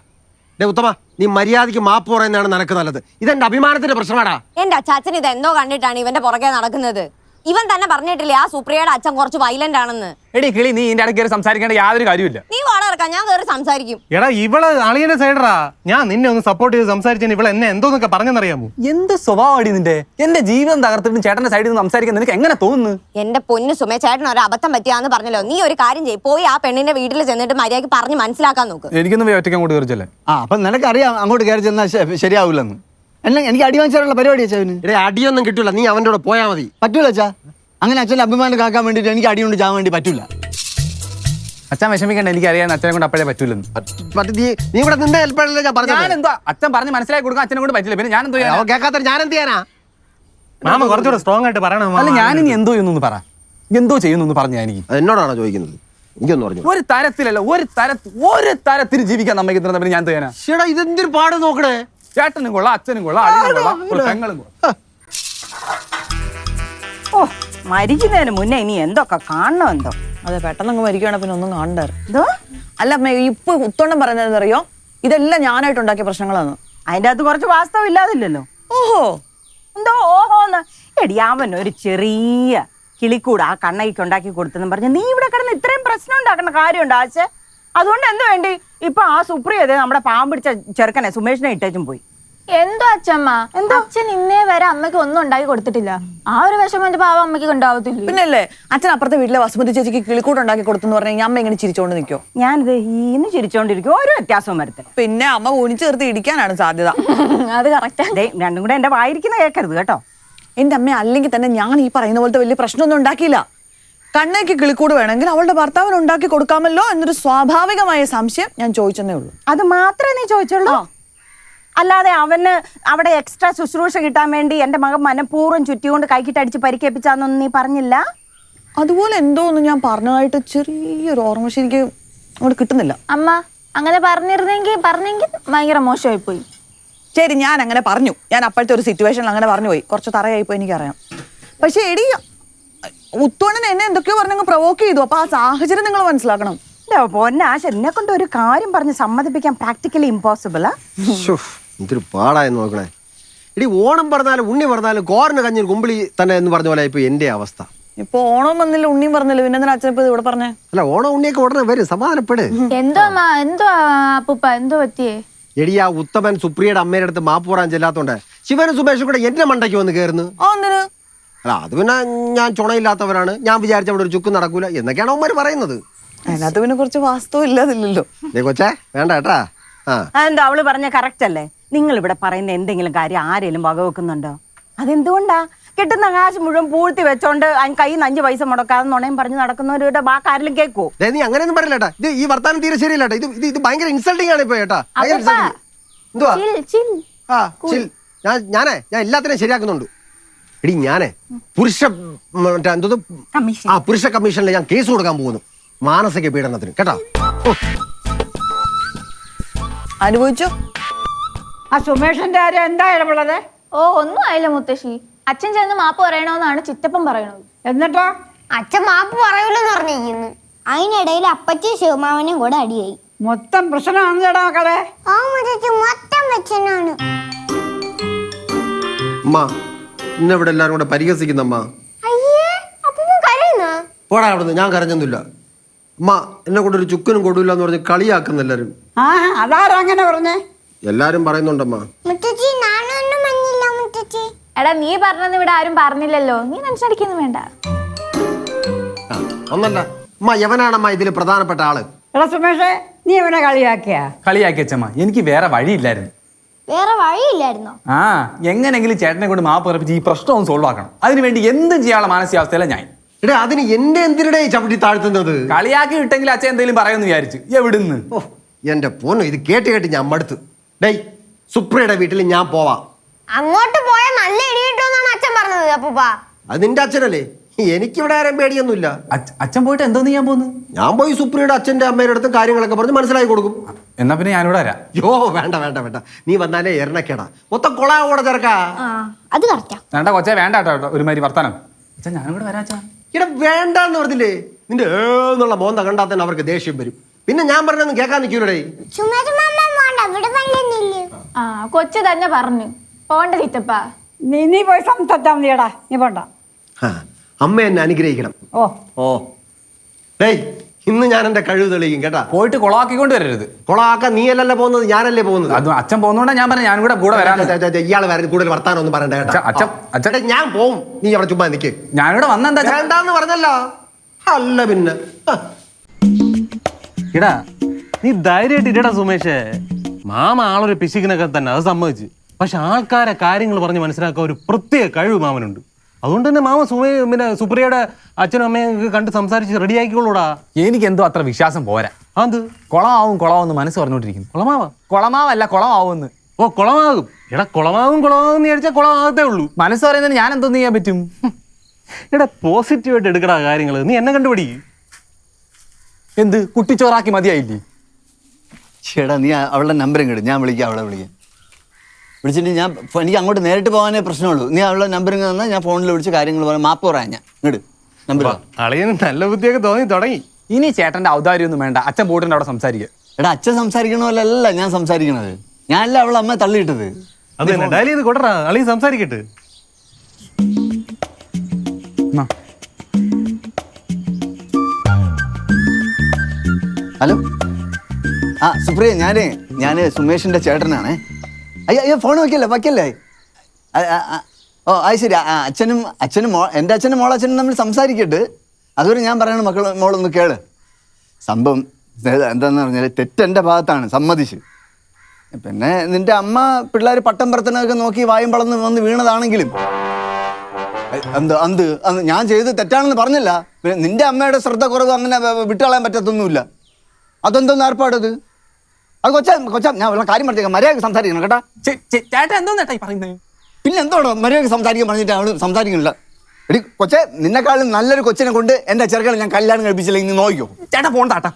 Speaker 2: ഡേ ഉത്തമ നീ മര്യാദയ്ക്ക് മാപ്പ് പറയുന്നതാണ് നിനക്ക് നല്ലത്. ഇതെന്റെ അഭിമാനത്തിന്റെ പ്രശ്നമാടാ.
Speaker 9: എന്റെ അച്ഛൻ ഇത് എന്തോ കണ്ടിട്ടാണ് ഇവന്റെ പുറകെ നടക്കുന്നത്. ഇവൻ തന്നെ പറഞ്ഞിട്ടില്ലേ ആ സുപ്രിയയുടെ അച്ഛൻ കുറച്ച് വയലന്റ് ആണെന്ന്.
Speaker 3: എടി കിളി നീ ഇതിന്റെ ഇടയ്ക്ക് കയറി സംസാരിക്കേണ്ട യാതൊരു കാര്യമില്ല
Speaker 9: നീ ഇറക്കാൻ ഞാൻ കയറി സംസാരിക്കും.
Speaker 4: എടാ ഇവൾ അളിയന്റെ സൈഡറാ ഞാൻ നിന്നെ ഒന്ന് സപ്പോർട്ട് ചെയ്ത് സംസാരിച്ചു ഇവളെ എന്നെ എന്തോന്നൊക്കെ പറഞ്ഞെന്നറിയാമോ?
Speaker 3: എന്ത് സ്വഭാവമാണ് നിന്റെ? എന്റെ ജീവിതം തകർത്തിട്ട് ചേട്ടന്റെ സൈഡിൽ നിന്ന് സംസാരിക്കാൻ നിനക്ക് എങ്ങനെ തോന്നുന്നു?
Speaker 9: എന്റെ പൊന്ന് സുമേ ചേട്ടൻ ഒരു അബദ്ധം പറ്റിയാന്ന് പറഞ്ഞല്ലോ. നീ ഒരു കാര്യം ചെയ്യ്. പോയി ആ പെണ്ണിന്റെ വീട്ടിൽ ചെന്നിട്ട് മര്യാദയ്ക്ക് പറഞ്ഞ് മനസ്സിലാക്കാൻ നോക്ക്.
Speaker 3: എനിക്കൊന്നും ഒറ്റയ്ക്ക് അങ്ങോട്ട് കയറിച്ചല്ലേ
Speaker 6: ആ അപ്പൊ നിനക്കറിയാം അങ്ങോട്ട് കയറി ചെന്നാൽ ശരിയാവില്ലെന്ന്. എന്നെ എനിക്ക് അടി വാങ്ങിച്ചാലുള്ള പരിപാടി അച്ഛാ അവന്
Speaker 2: ഇടേ അടിയൊന്നും കിട്ടൂല. നീ അവന്റെ കൂടെ പോയാ മതി.
Speaker 6: പറ്റൂല അച്ഛാ. അങ്ങനെ അച്ഛന്റെ അഭിമാനം കാക്കാൻ വേണ്ടിയിട്ട് എനിക്ക് അടി കൊണ്ട് ചാൻ വേണ്ടി പറ്റൂല.
Speaker 3: അച്ഛൻ വിഷമിക്കണ്ട എനിക്ക് അറിയാൻ അച്ഛനെ കൊണ്ട് അപ്പഴേ പറ്റൂലെന്ന്.
Speaker 2: മറ്റേ നീ നീ ഇവിടെ നിന്ന ഹെൽപ്പല്ലേ ഞാൻ
Speaker 3: ഞാൻ
Speaker 2: പറഞ്ഞത്?
Speaker 3: എന്തോ അച്ഛൻ പറഞ്ഞ് മനസ്സിലാക്കി കൊടുക്കാൻ അച്ഛനെ കൊണ്ട് പറ്റില്ല. പിന്നെ ഞാൻ എന്തോ ചെയ്യാനാ?
Speaker 2: അവൻ കേൾക്കാത്ത ഞാൻ എന്ത് ചെയ്യാനാ?
Speaker 4: മാമ കുറച്ചുകൂടെ സ്ട്രോങ് ആയിട്ട് പറയണം
Speaker 3: അല്ല ഞാൻ ഇനി എന്തോ ചെയ്യുന്നു പറ. എന്തോ ചെയ്യുന്നു ഞാൻ എനിക്ക്
Speaker 2: അത് എന്നോടാണോ ചോദിക്കുന്നത്? എനിക്കൊന്നും പറഞ്ഞു
Speaker 3: ഒരു തരത്തിലല്ല ഒരു തരത്തിൽ ഒരു തരത്തിൽ ജീവിക്കാൻ നമ്മൾക്ക് ഇത്ര പിന്നെ ഞാൻ തോന്നാ ചെയ്യാനാ?
Speaker 2: ഇതെന്തൊരു പാട് നോക്കണേ?
Speaker 3: ചേട്ടനും കൊള്ളാം അച്ഛനും കൊള്ളാം അളിയനും കൊള്ളാം ഒരു പെങ്ങളും കൊള്ളാം.
Speaker 5: ഓ മരിക്കുന്നതിന് മുന്നേ ഇനി എന്തൊക്കെ കാണണം എന്തോ?
Speaker 10: അതെ പെട്ടെന്ന് അങ്ങ് മരിക്കുകയാണ് പിന്നെ ഒന്നും കാണണ്ടാറ്
Speaker 5: എന്തോ?
Speaker 10: അല്ല അമ്മ ഇപ്പൊ ഉത്തോണം പറയുന്നത് അറിയോ ഇതെല്ലാം ഞാനായിട്ട് ഉണ്ടാക്കിയ പ്രശ്നങ്ങളാണ്
Speaker 5: അതിന്റെ അകത്ത് കുറച്ച് വാസ്തവം ഇല്ലാതില്ലല്ലോ.
Speaker 10: ഓഹോ.
Speaker 5: എന്തോ ഓഹോന്ന്. എടി അവൻ ഒരു ചെറിയ കിളിക്കൂട് ആ കണ്ണയ്ക്ക് ഉണ്ടാക്കി കൊടുത്തെന്ന് പറഞ്ഞ് നീ ഇവിടെ കിടന്ന് ഇത്രയും പ്രശ്നം ഉണ്ടാക്കുന്ന കാര്യമുണ്ട് ആശെ? അതുകൊണ്ട് എന്ത് വേണ്ടി? ഇപ്പൊ ആ സുപ്രിയ ദേ നമ്മുടെ പാമ്പിടിച്ച ചെറുക്കനെ സുമേഷിനെ ഇട്ടേച്ചും പോയി.
Speaker 7: എന്തോ അച്ഛമ്മ അച്ഛൻ ഇന്നേ വരെ അമ്മയ്ക്ക് ഒന്നും ഉണ്ടാക്കി കൊടുത്തിട്ടില്ല. ആ ഒരു വിഷമം എന്റെ പാവം അമ്മയ്ക്ക് ഉണ്ടാവത്തില്ല
Speaker 10: പിന്നല്ലേ അച്ഛൻ അപ്പുറത്തെ വീട്ടിലെ വസുമതി ചേച്ചിക്ക് കിളിക്കൂട്ട് ഉണ്ടാക്കി കൊടുത്തെന്ന് പറഞ്ഞാൽ ഞാൻ അമ്മ ഇങ്ങനെ ചിരിച്ചോണ്ട് നിൽക്കോ
Speaker 5: ഞാനിത് ഈന്ന് ചിരിച്ചോണ്ടിരിക്കും ഓരോ വ്യത്യാസവും വരുത്തേ
Speaker 10: പിന്നെ അമ്മ ഊണിച്ച് ചേർത്ത് ഇടിക്കാനാണ് സാധ്യത. (laughs)
Speaker 7: അത് കറക്റ്റാ
Speaker 5: ദേ രണ്ടും കൂടെ എന്റെ വായിരിക്കുന്ന കേൾക്കരുത് കേട്ടോ.
Speaker 10: എന്റെ അമ്മ അല്ലെങ്കിൽ തന്നെ ഞാൻ ഈ പറയുന്ന പോലത്തെ വലിയ പ്രശ്നമൊന്നും ഉണ്ടാക്കിയില്ല. കണ്ണയ്ക്ക് കിളിക്കൂട് വേണമെങ്കിൽ അവളുടെ ഭർത്താവിന് ഉണ്ടാക്കി കൊടുക്കാമല്ലോ എന്നൊരു സ്വാഭാവികമായ സംശയം ഞാൻ ചോദിച്ചെന്നേ ഉള്ളൂ.
Speaker 5: അത് മാത്രമേ നീ ചോദിച്ചുള്ളൂ? അല്ലാതെ അവന് അവിടെ എക്സ്ട്രാ ശുശ്രൂഷ കിട്ടാൻ വേണ്ടി എന്റെ മകൻ മനഃപൂർവം ചുറ്റിക്കൊണ്ട് കൈക്കിട്ടടിച്ച് പരിക്കേപ്പിച്ചാന്നൊന്നും നീ പറഞ്ഞില്ല?
Speaker 10: അതുപോലെ എന്തോ ഒന്ന് ഞാൻ പറഞ്ഞതായിട്ട് ചെറിയൊരു ഓർമ്മ ശരിക്ക് എനിക്ക് അങ്ങോട്ട് കിട്ടുന്നില്ല.
Speaker 7: അമ്മ അങ്ങനെ പറഞ്ഞിരുന്നെങ്കിൽ പറഞ്ഞെങ്കിൽ ഭയങ്കര മോശമായി പോയി
Speaker 10: ശരി ഞാൻ അങ്ങനെ പറഞ്ഞു. ഞാൻ അപ്പോഴത്തെ ഒരു സിറ്റുവേഷനിൽ അങ്ങനെ പറഞ്ഞു പോയി. കുറച്ച് തറയായിപ്പോയി എനിക്കറിയാം. പക്ഷേ എടി ഉത്തോണൻ എന്നെ എന്തൊക്കെയോ പറഞ്ഞു പ്രൊവോക്ക് ചെയ്തു. അപ്പൊ ആ സാഹചര്യം നിങ്ങൾ മനസ്സിലാക്കണം.
Speaker 5: പൊന്നാശ എന്നെ കൊണ്ട് ഒരു കാര്യം പറഞ്ഞ് സമ്മതിപ്പിക്കാൻ പ്രാക്ടിക്കലി ഇമ്പോസിബിൾ
Speaker 2: ശ്ശോ, എന്തൊരു പാടായെന്ന് നോക്കണേ ഇടി ഓണം പറഞ്ഞാലും ഉണ്ണി പറഞ്ഞാലും കോറിന് കഞ്ഞിൽ കുമ്പിളി തന്നെ എന്ന് പറഞ്ഞ പോലെ ഇപ്പൊ എന്റെ അവസ്ഥ.
Speaker 10: ഇപ്പൊ ഓണം വന്നില്ല ഉണ്ണിയും പറഞ്ഞല്ലോ പിന്നെ എന്തിനാ അച്ഛൻ ഇപ്പൊ ഇവിടെ പറഞ്ഞേ?
Speaker 2: അല്ല ഓണം ഉണ്ണിയൊക്കെ ഉടനെ വരും സമാധാനപ്പെട്.
Speaker 7: എന്തോ അമ്മ എന്തോ അപ്പൂപ്പ എന്തോ പറ്റിയേ?
Speaker 2: എടി ആ ഉത്തമൻ സുപ്രിയയുടെ അമ്മയുടെ അടുത്ത് മാപ്പ് പറയാൻ ചെല്ലാത്തോണ്ട് ശിവനും സുമേഷും കൂടെ എന്റെ മണ്ടയ്ക്ക് വന്ന് കയറുന്നു
Speaker 10: ആ എന്തിന്?
Speaker 2: അല്ല അത് പിന്നെ ഞാൻ ചുണയില്ലാത്തവരാണ്. ഞാൻ വിചാരിച്ച അവിടെ ഒരു ചുക്ക് നടക്കൂല. എന്നൊക്കെയാണ് അവന്മാർ പറയുന്നത്.
Speaker 10: അതിനകത്ത് പിന്നെ കുറച്ച് വാസ്തവം ഇല്ലാതില്ലല്ലോ
Speaker 2: ദേ കൊച്ചേ വേണ്ട കേട്ടാ. ആ.
Speaker 5: അതെന്താ അവൾ പറഞ്ഞ കറക്റ്റ് അല്ലേ? നിങ്ങൾ ഇവിടെ പറയുന്ന എന്തെങ്കിലും കാര്യം ആരെങ്കിലും വകവെക്കുന്നുണ്ടോ? അതെന്തുകൊണ്ടാ? കിട്ടുന്ന കാശ് മുഴുവൻ പൂഴ്ത്തി വെച്ചോണ്ട് അതിന് കയ്യിൽ നിന്ന് അഞ്ച് പൈസ മുടക്കാതെ നുണയും പറഞ്ഞ് നടക്കുന്നവരുടെ ബാക്കാരിലും കേൾക്കുവോ
Speaker 2: ദേ നീ അങ്ങനെയൊന്നും പറയില്ല ഏട്ടാ ഇത് ഈ വർത്താനം തീരെ ശരിയല്ല ഇത് ഇത് ഇത് ഭയങ്കര ഇൻസൾട്ടിങ് ആണ് ഇപ്പൊ ഏട്ടാ. എന്തുവാ? ആ ചിൽ. ഞാൻ ഞാനേ ഞാൻ എല്ലാത്തിനെയും ശരിയാക്കുന്നുണ്ട്. എടി ഞാനേ പുരുഷ മറ്റേ എന്തോ
Speaker 5: കമ്മീഷൻ.
Speaker 2: ആ പുരുഷ കമ്മീഷനിൽ ഞാൻ കേസ് കൊടുക്കാൻ പോകുന്നു. മാനസിക പീഡനത്തിന്. കേട്ടോ?
Speaker 10: അനുഭവിച്ചോ?
Speaker 5: ആ സുമേഷിന്റെ കാര്യം എന്താ ഇടപെടത്
Speaker 7: ഓ ഒന്നും ആയില്ല മുത്തശ്ശി. അച്ഛൻ ചെന്ന് മാപ്പ് പറയണമെന്നാണ് ചിറ്റപ്പൻ പറയണത്.
Speaker 5: എന്നിട്ടോ?
Speaker 8: അച്ഛൻ മാപ്പ് പറയൂലെന്ന് പറഞ്ഞിരിക്കുന്നു. അതിനിടയിൽ അപ്പച്ചി ശിവമാവനും കൂടെ അടിയായി.
Speaker 5: മൊത്തം പ്രശ്നമാണ് ചേട്ടാ മക്കളെ.
Speaker 8: ആ മുത്തശ്ശി മൊത്തം പ്രശ്നമാണ്.
Speaker 2: അമ്മ ഇന്നെ ഇവിടെ എല്ലാരും കൂടെ പരിഹസിക്കുന്ന അമ്മ.
Speaker 8: അയ്യേ അപ്പൊ കരയുന്ന?
Speaker 2: പോടാ അവിടുന്ന് ഞാൻ കരഞ്ഞൊന്നുമില്ല. അമ്മ എന്നെ കൊണ്ടൊരു ഒരു ചുക്കനും കൊടുവില്ല എന്ന് പറഞ്ഞ് കളിയാക്കുന്ന എല്ലാരും
Speaker 5: ആ അതാരാ അങ്ങനെ പറഞ്ഞേ?
Speaker 2: എല്ലാരും പറയുന്നുണ്ടമ്മ.
Speaker 7: എടാ നീ പറഞ്ഞെന്ന് ഇവിടെ ആരും പറഞ്ഞില്ലല്ലോ. നീ അടിക്കുന്നു വേണ്ട.
Speaker 2: ഒന്നല്ല. അമ്മ യവനാണമ്മ ഇതിൽ പ്രധാനപ്പെട്ട ആൾ.
Speaker 5: എടാ സുമേഷേ നീ ഇവനെ കളിയാക്കിയാ?
Speaker 3: കളിയാക്കി അച്ഛമ്മ എനിക്ക് വേറെ വഴിയില്ലായിരുന്നു.
Speaker 8: വേറെ വഴിയില്ലായിരുന്നോ?
Speaker 3: ആ എങ്ങനെങ്കിലും ചേട്ടനെ കൊണ്ട് മാപ്പ് പറപ്പിച്ച് ഈ പ്രശ്നം ഒന്ന് സോൾവ് ആക്കണം. അതിനുവേണ്ടി എന്തും ചെയ്യാനുള്ള മാനസികാവസ്ഥയില ഞാൻ.
Speaker 2: എടാ അതിന് എന്റെ എന്തിനെ ചവിട്ടി താഴ്ത്തുന്നത്?
Speaker 3: കളിയാക്കി വിട്ടെങ്കിൽ അച്ഛൻ എന്തെങ്കിലും പറയുമെന്ന് വിചാരിച്ചു. എവിടുന്ന്?
Speaker 2: ഓ എന്റെ പോന്നു ഇത് കേട്ട് കേട്ട് ഞാൻ മടുത്തു. ഡേയ് സുപ്രിയയുടെ വീട്ടിൽ ഞാൻ പോവാം.
Speaker 8: അങ്ങോട്ട് പോയാൽ നല്ല ഇടി കിട്ടുമെന്നാണ് അച്ഛൻ പറഞ്ഞത് അപ്പൂപ്പ.
Speaker 2: അത് നിന്റെ അച്ഛനല്ലേ? എനിക്കിവിടെ ആരും പേടിയൊന്നുമില്ല.
Speaker 3: അച്ഛ- അച്ഛൻ പോയിട്ട് എന്തോന്ന് ഞാൻ പോകുന്നു
Speaker 2: ഞാൻ പോയി സുപ്രിയയുടെ അച്ഛന്റെ അമ്മയുടെ അടുത്ത് കാര്യങ്ങളൊക്കെ പറഞ്ഞ് മനസ്സിലാക്കി കൊടുക്കും.
Speaker 3: എന്നാ പിന്നെ ഞാനിവിടെ വരാം.
Speaker 2: യോ വേണ്ട വേണ്ട വേണ്ട. നീ വന്നാലേ എരണക്കേടാ മൊത്തം കൊളാവോടെ ചേർക്കാ
Speaker 8: ആ അത് കറക്റ്റാ
Speaker 3: വേണ്ട കൊച്ചേ വേണ്ട കേട്ടോ ഒരുമാതിരി വർത്താനം. അച്ഛൻ ഞാനിവിടെ വരാം അച്ഛാ.
Speaker 2: ഇവിടെ വേണ്ടെന്ന് പറഞ്ഞില്ലേ? നിന്റെ ഏന്നുള്ള മോന്ത കണ്ടാൽ തന്നെ അവർക്ക് ദേഷ്യം വരും. പിന്നെ ഞാൻ പറഞ്ഞൊന്നും കേൾക്കാൻ നിൽക്കൂലേ
Speaker 8: ചുമ്മാ ചുമ്മാ വേണ്ട ഇവിടെ വള്ളിയൊന്നുമില്ലേ
Speaker 7: ആ കൊച്ചു തന്നെ പറഞ്ഞു. പോണ്ട ചിറ്റപ്പ
Speaker 5: നീ നീ പോയി സംസാരിച്ചാൽ മതിയടാ നീ പോണ്ട.
Speaker 2: അമ്മ എന്നെ അനുഗ്രഹിക്കണം.
Speaker 5: ഓ.
Speaker 2: ഓ. ഡേയ് ഇന്ന് ഞാൻ എന്റെ കഴിവ് തെളിയിക്കും കേട്ടാ?
Speaker 3: പോയിട്ട് കൊളാക്കിക്കൊണ്ട് വരരുത്.
Speaker 2: കൊളാക്കാൻ നീ അല്ലല്ലോ പോകുന്നത് ഞാനല്ലേ പോകുന്നത്?
Speaker 3: അത് അച്ഛൻ പോകുന്നോണ്ടാ ഞാൻ പറഞ്ഞു ഞാൻ കൂടെ കൂടെ വരാം
Speaker 2: ഇയാൾ വരാൻ കൂടുതൽ വർത്താനം ഒന്നും പറയണ്ട കേട്ടാ.
Speaker 3: അച്ഛ- അച്ഛൻ- അച്ഛൻ-
Speaker 2: എടാ, ഞാൻ പോവും. നീ അവിടെ ചുമ്മാ നിക്ക്.
Speaker 3: ഞാനിവിടെ വന്നെന്താ അച്ഛാ?
Speaker 2: വേണ്ടാന്ന് പറഞ്ഞല്ലോ. അല്ല പിന്നെ. ഹ.
Speaker 4: എടാ നീ ധൈര്യമായിട്ട് ഇടടാ സുമേഷേ. മാമ ആളൊരു പിശുക്കിനൊക്കെ തന്നെ അത് സമ്മതിച്ച്. പക്ഷെ ആൾക്കാരെ കാര്യങ്ങൾ പറഞ്ഞ് മനസ്സിലാക്കാൻ ഒരു പ്രത്യേക കഴിവ് മാമനുണ്ട്. അതുകൊണ്ട് തന്നെ മാമ സുമേ പിന്നെ സുപ്രിയയുടെ അച്ഛനും അമ്മയും കണ്ട് സംസാരിച്ച് റെഡിയാക്കിക്കോളൂടാ
Speaker 3: എനിക്ക് എന്തോ അത്ര വിശ്വാസം പോരാ.
Speaker 4: അത്
Speaker 3: കുളമാവും കുളമാവെന്ന് മനസ്സ് പറഞ്ഞോണ്ടിരിക്കുന്നു
Speaker 4: കുളമാവാ?
Speaker 3: കുളമാവല്ല കുളമാവുമെന്ന്.
Speaker 4: ഓ കുളമാകും. എടാ കുളമാകും കുളമാകും എന്ന് വിചാരിച്ചാൽ കുളമാകത്തേ ഉള്ളൂ.
Speaker 3: മനസ്സ് പറയുന്നതിന് ഞാൻ എന്തോന്ന് ചെയ്യാൻ പറ്റും?
Speaker 4: എടാ പോസിറ്റീവായിട്ട് എടുക്കടാ കാര്യങ്ങൾ നീ എന്നെ കണ്ടുപിടി
Speaker 3: എന്ത്? കുട്ടിച്ചോറാക്കി മതിയായില്ലേ?
Speaker 6: ചേട്ടാ നീ അവളുടെ നമ്പർ ഇങ്ങോട്ട് ഞാൻ വിളിക്കാം അവളെ വിളിക്കാം. വിളിച്ചിട്ട് ഞാൻ എനിക്ക് അങ്ങോട്ട് നേരിട്ട് പോകാനേ പ്രശ്നമുള്ളൂ. നീ അവളുടെ നമ്പർ ഇങ്ങനെ തന്നാൽ ഞാൻ ഫോണിൽ വിളിച്ച് കാര്യങ്ങൾ പറയാം. മാപ്പ് പറയാം ഞാൻ. ഇങ്ങോട്ട് നമ്പർ
Speaker 4: അളിയന് നല്ല ബുദ്ധിയൊക്കെ തോന്നി തുടങ്ങി.
Speaker 3: ഇനി ചേട്ടന്റെ ഔദാര്യമൊന്നും വേണ്ട. അച്ഛൻ ബോട്ടിന്റെ അവിടെ സംസാരിക്കുക
Speaker 6: എടാ അച്ഛൻ സംസാരിക്കണ പോലല്ല ഞാൻ സംസാരിക്കണത്. ഞാനല്ല അവളെ അമ്മ തള്ളിയിട്ടത്.
Speaker 4: അത് തന്നെ. ഡയലി ഇത് കൊടറാ അളിയൻ സംസാരിക്കട്ടെ.
Speaker 6: ഹലോ? ആ സുപ്രിയ ഞാനേ ഞാൻ സുമേഷിന്റെ ചേട്ടനാണേ. അയ്യോ അയ്യോ ഫോൺ വയ്ക്കല്ലേ വയ്ക്കല്ലേ. ഓ അത് ശരി. അച്ഛനും അച്ഛനും മോ എന്റെ അച്ഛനും മോളച്ഛനും നമ്മൾ സംസാരിക്കട്ട്. അതുവരെ ഞാൻ പറയണ മക്കൾ മോളൊന്ന് കേൾ. സംഭവം എന്താന്ന് പറഞ്ഞാൽ തെറ്റെന്റെ ഭാഗത്താണ് സമ്മതിച്ച്. പിന്നെ നിന്റെ അമ്മ പിള്ളേർ പട്ടം പറത്തനൊക്കെ നോക്കി വായും വളർന്ന് വന്ന് വീണതാണെങ്കിലും. എന്ത് എന്ത് ഞാൻ ചെയ്ത് തെറ്റാണെന്ന് പറഞ്ഞല്ല. പിന്നെ നിന്റെ അമ്മയുടെ ശ്രദ്ധ കുറവ് അങ്ങനെ വിട്ടുകളയാൻ പറ്റത്തൊന്നുമില്ല. അതെന്തോന്ന് ഏർപ്പാടത് അത് കൊച്ചാ കൊച്ചാ ഞാൻ ഉള്ള കാര്യം പറഞ്ഞേക്കാം മര്യാദ സംസാരിക്കണം കേട്ടാ.
Speaker 3: ചേ- ചേ- ചേട്ടൻ എന്തോന്ന് ഈ പറയുന്നത്?
Speaker 6: പിന്നെ എന്തോടോ മര്യാദ സംസാരിക്കാൻ പറഞ്ഞിട്ട് അവൾ സംസാരിക്കുന്നില്ല? എടി കൊച്ചെ നിന്നെക്കാളും നല്ലൊരു കൊച്ചിനെ കൊണ്ട് എന്റെ ചെറുക്കളെ ഞാൻ കല്യാണം കഴിപ്പിച്ചില്ലെങ്കിൽ നീ നോക്കിയോ
Speaker 3: ചേട്ടാ പോണ്ടാട്ടാ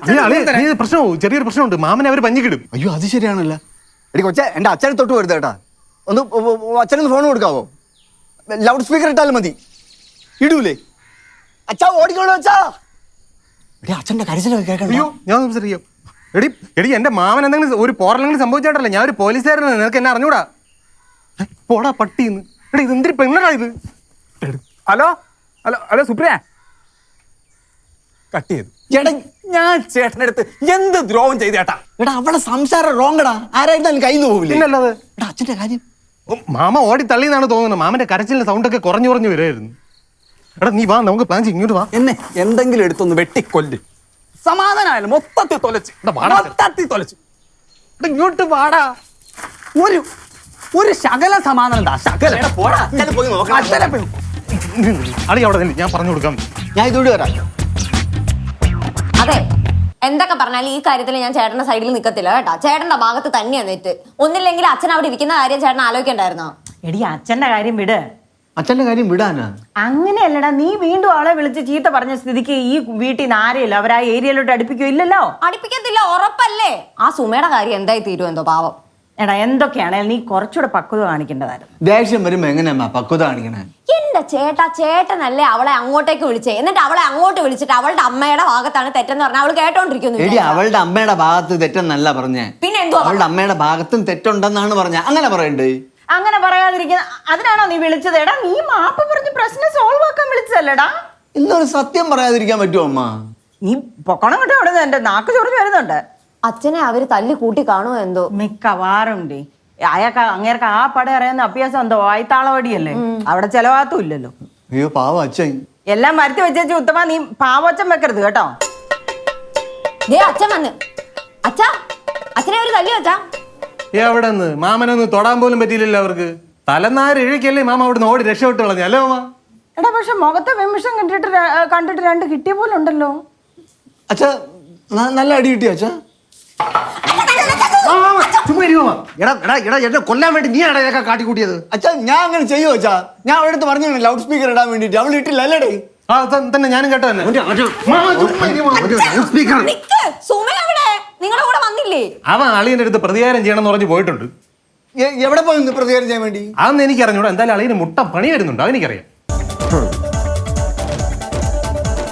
Speaker 4: പ്രശ്നമോ പ്രശ്നവും ചെറിയൊരു പ്രശ്നമുണ്ട്. മാമനെ അവർ പഞ്ഞിക്കിടും.
Speaker 6: അയ്യോ അത് ശരിയാണല്ല. എടി കൊച്ചെ എന്റെ അച്ഛനെ തൊട്ട് വരുത് കേട്ടാ. ഒന്ന് അച്ഛനൊന്ന് ഫോൺ കൊടുക്കാവോ? ലൗഡ് സ്പീക്കർ ഇട്ടാലും മതി. ഇടൂലേ. അച്ഛാ ഓടിക്കോളൂ അച്ഛാ. എടി അച്ഛന്റെ കരച്ചിലൊക്കെ കേൾക്കണ്ട.
Speaker 4: അയ്യോ ഞാൻ സംസാരിക്കാം. എടി എടി എന്റെ മാമൻ എന്തെങ്കിലും ഒരു പോറലെങ്കിലും സംഭവിച്ചാട്ടല്ല? ഞാൻ ഒരു പോലീസുകാരനാണ്. നിനക്ക് എന്നെ അറിഞ്ഞൂടാ? പോടാ പട്ടിന്ന്. എടി ഇത് എന്തിരി പെണ്ണടാ ഇത്?
Speaker 3: Hello? Hello hello Supriya? Cut ചെയ്തു.
Speaker 6: എടാ
Speaker 3: ഞാൻ ചേട്ടന്റെ അടുത്ത് എന്ത് ദ്രോഹം ചെയ്തു ചേട്ടാ?
Speaker 6: എടാ അവളെ സംസാരം റോങ്ങടാ ആരായിരുന്നാലും കയ്യിൽ നിന്ന് പോവില്ല?
Speaker 4: പിന്നല്ലാതെ?
Speaker 6: എടാ അച്ഛന്റെ കാര്യം.
Speaker 4: ഓ, മാമ ഓടി തള്ളിയെന്നാണ് തോന്നുന്നത്. മാമന്റെ കരച്ചിലിന്റെ സൗണ്ട് ഒക്കെ കുറഞ്ഞു കുറഞ്ഞു വരുമായിരുന്നു എടാ നീ വാ നമുക്ക് പ്ലാൻ ചെയ്യും. ഇങ്ങോട്ട് വാ.
Speaker 3: എന്നെ എന്തെങ്കിലും എടുത്തൊന്ന് വെട്ടിക്കൊല്ല്. സമാധാനമായാലും മൊത്തത്തിൽ തൊലച്ച്. മൊത്തത്തിൽ തൊലച്ച്. എടാ, ഇങ്ങോട്ട് പാടാ ഒരു ഒരു ശകല സമാധാനം
Speaker 4: അളി അവിടെ തന്നെ ഞാൻ പറഞ്ഞു കൊടുക്കാം.
Speaker 6: ഞാൻ ഇതോട് വരാം.
Speaker 9: അതെ എന്തൊക്കെ പറഞ്ഞാലും ഈ കാര്യത്തിൽ ഞാൻ ചേട്ടന്റെ സൈഡിൽ നിൽക്കത്തില്ല കേട്ടോ. ചേട്ടന്റെ ഭാഗത്ത് തന്നെയാണ് നെറ്റ്. ഒന്നില്ലെങ്കിൽ അച്ഛൻ അവിടെ ഇരിക്കുന്ന കാര്യം ചേട്ടൻ ആലോചിക്കണ്ടായിരുന്നോ?
Speaker 5: എടി അച്ഛന്റെ കാര്യം വിട്.
Speaker 6: അച്ഛന്റെ കാര്യം വിടാനാ.
Speaker 5: അങ്ങനെയല്ലടാ നീ വീണ്ടും ആളെ വിളിച്ച് ചീത്ത പറഞ്ഞ സ്ഥിതിക്ക് ഈ വീട്ടിൽ നിന്ന് ആരെയല്ല അവർ ആ ഏരിയയിലോട്ട് അടുപ്പിക്കോ ഇല്ലല്ലോ?
Speaker 9: അടുപ്പിക്കത്തില്ല ഉറപ്പല്ലേ? ആ സുമയുടെ കാര്യം എന്തായി തീരുമെന്തോ പാവം.
Speaker 5: എടാ എന്തൊക്കെയാണേലും നീ കുറച്ചുകൂടെ പക്വത കാണിക്കേണ്ടതായിരുന്നു.
Speaker 6: ദേഷ്യം വരുമ്പോ എങ്ങനെയാ പക്വത കാണിക്കണേ?
Speaker 9: എന്റെ ചേട്ടാ ചേട്ടനല്ലേ അവളെ അങ്ങോട്ടേക്ക് വിളിച്ചേ. എന്നിട്ട് അവളെ അങ്ങോട്ട് വിളിച്ചിട്ട് അവളുടെ അമ്മയുടെ ഭാഗത്താണ് തെറ്റെന്ന് പറഞ്ഞാൽ അവൾ കേട്ടോണ്ടിരിക്കുന്നു
Speaker 6: എടി അവളുടെ അമ്മയുടെ ഭാഗത്ത് തെറ്റെന്നല്ല പറഞ്ഞേ.
Speaker 9: പിന്നെ എന്തോ
Speaker 6: അവളുടെ അമ്മയുടെ ഭാഗത്തും തെറ്റുണ്ടെന്നാണ് പറഞ്ഞ. അങ്ങനെ പറയണ്ടേ?
Speaker 5: അങ്ങനെ പറയാതിരിക്കുന്ന അതിനാണോ നീ വിളിച്ചത്? എടാ നീ മാപ്പ് പറഞ്ഞ് പ്രശ്നം സോൾവ് ആക്കാൻ വിളിച്ചതല്ലടാ.
Speaker 6: ഇന്നൊരു സത്യം പറയാതിരിക്കാൻ പറ്റുമോ അമ്മ?
Speaker 5: നീ പൊക്കണം കേട്ടോ അവിടെ നിന്ന് എന്റെ നാക്ക് ചൊറിഞ്ഞ് വരുന്നുണ്ട്.
Speaker 9: അച്ഛനെ അവർ തല്ലി കൂട്ടി കാണുമോ എന്തോ?
Speaker 5: മിക്കവാറുണ്ട് അയാൾക്ക് അങ്ങേർക്ക് ആ പടം അറിയുന്ന അഭ്യാസം എന്തോ വായ്ത്താളവടിയല്ലേ? അവിടെ ചെലവാത്തും ഇല്ലല്ലോ.
Speaker 6: അയ്യോ പാവം അച്ഛൻ.
Speaker 5: എല്ലാം മരത്തി വെച്ചേച്ച് ഉത്തമ നീ പാവച്ചൻ വെക്കരുത് കേട്ടോ.
Speaker 9: ദേ അച്ഛൻ വന്ന്. അച്ഛാ അച്ഛനെ അവർ തല്ലി വെച്ചാ?
Speaker 4: എവിടെ നിന്ന് മാമനൊന്ന് തൊടാൻ പോലും പറ്റിയില്ലല്ലോ അവർക്ക്. തലനാര് ഇഴക്കല്ലേ മാമ അവിടെ ഓടി രക്ഷപ്പെട്ട് കളഞ്ഞു? അല്ലേ മാമ?
Speaker 5: എടാ പക്ഷെ മുഖത്തെ വിമിഷം കണ്ടിട്ട് കണ്ടിട്ട് രണ്ട് കിട്ടിയ പോലെ ഉണ്ടല്ലോ.
Speaker 6: അച്ഛാ നല്ല അടി കിട്ടിയോ അച്ഛാ?
Speaker 2: കൊല്ലാൻ വേണ്ടി നീ ഇതൊക്കെ കാട്ടിക്കൂട്ടിയത്?
Speaker 6: അച്ഛാ ഞാൻ അങ്ങനെ ചെയ്യോ അച്ഛാ? ഞാൻ അവിടെ അടുത്ത് പറഞ്ഞു ലൗഡ് സ്പീക്കർ ഇടാൻ വേണ്ടിട്ട് അവൾ ഇട്ടില്ല അല്ലേടേ
Speaker 4: ആ തന്നെ ഞാനും കേട്ടോ തന്നെ
Speaker 2: സ്പീക്കർ.
Speaker 9: നിങ്ങളുടെ കൂടെ വന്നില്ലേ?
Speaker 4: അവൻ അളിയന്റെ അടുത്ത് പ്രതികാരം ചെയ്യണം എന്ന് പറഞ്ഞ് പോയിട്ടുണ്ട്.
Speaker 6: എ- എവിടെ പോയി പ്രതികാരം ചെയ്യാൻ വേണ്ടി?
Speaker 4: അന്ന് എനിക്ക് അറിഞ്ഞൂടാ എന്തായാലും അളിയന് മുട്ട പണി വരുന്നുണ്ട്. അതെനിക്കറിയാം.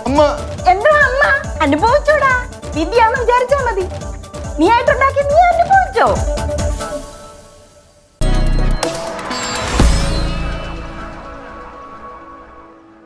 Speaker 6: അമ്മ.
Speaker 5: എന്താ അമ്മ? അനുഭവിച്ചോടാ. വിദ്യാന്ന് വിചാരിച്ചാ മതി. നീ ആയിട്ടുണ്ടാക്കി നീ അനുഭവിച്ചോ?